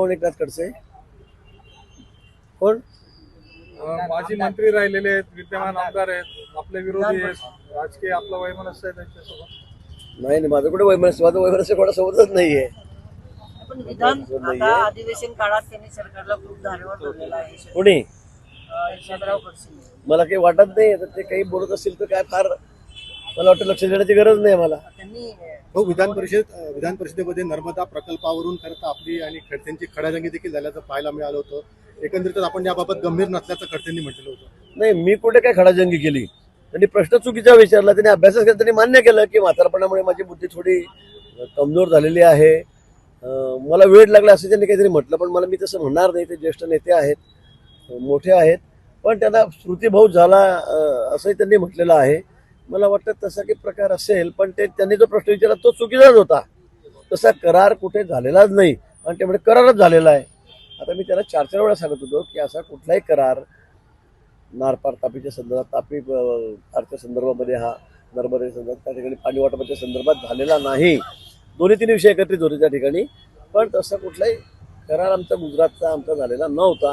कोण एकनाथ खडसे. कोण? माजी मंत्री राहिलेले आहेत विद्यमान आमदार आहेत आपले विरोधी आहेत. राजकीय आपला वैमनस्य आहे त्यांच्यासोबत. नाही नाही माझं कुठे वैमनस्य? माझं वैमनस्य कोणासोबतच नाहीये. पण विधान नाहीये. आता अधिवेशन काळात त्यांनी सरकारला खूप धारेवर धरलेला आहे. कोणी? अं, यशवंतराव खडसे. मला काही वाटत नाही आता ते काही बोलत असतील तर काय फार मला वाटतं लक्ष देण्याची गरज नाही मला. त्यांनी अं, हो विधान परिषद विधान परिषदेमध्ये नर्मदा प्रकल्पावरून खरं तर आपली आणि खडसेंची खडाजंगी देखील झाल्याचं पाहायला मिळालं होतं. एकंदरीतच आपण याबाबत गंभीर नसल्याचं खडसेंनी म्हटलेलं होतं. नाही मी कुठे काय खडाजंगी केली? त्यांनी प्रश्न चुकीचा विचारला त्यांनी अभ्यासच केला त्यांनी मान्य केलं की म्हातारपणामुळे माझी बुद्धी थोडी कमजोर झालेली आहे. मला वेळ लागला असं त्यांनी काहीतरी म्हटलं पण मला मी तसं म्हणणार नाही ते ज्येष्ठ नेते आहेत मोठे आहेत. पण त्यांना श्रुतीभाऊ झाला असंही त्यांनी म्हटलेलं आहे. मला वाटतं तसा काही प्रकार असेल पण ते त्यांनी जो प्रश्न विचारला तो चुकीचाच होता. तसा करार कुठे झालेलाच नाही. आणि त्यामुळे करारच झालेला आहे. आता मी त्याला चार चार वेळा सांगत होतो की असा कुठलाही करार नारपार तापीच्या संदर्भात तापी आरच्या संदर्भामध्ये हा नर्मदेच्या संदर्भात त्या ठिकाणी पाणी वाटपाच्या संदर्भात झालेला नाही. दोन्ही तीन विषय एकत्रित होते त्या ठिकाणी. पण तसा कुठलाही करार आमचा गुजरातचा आमचा झालेला नव्हता.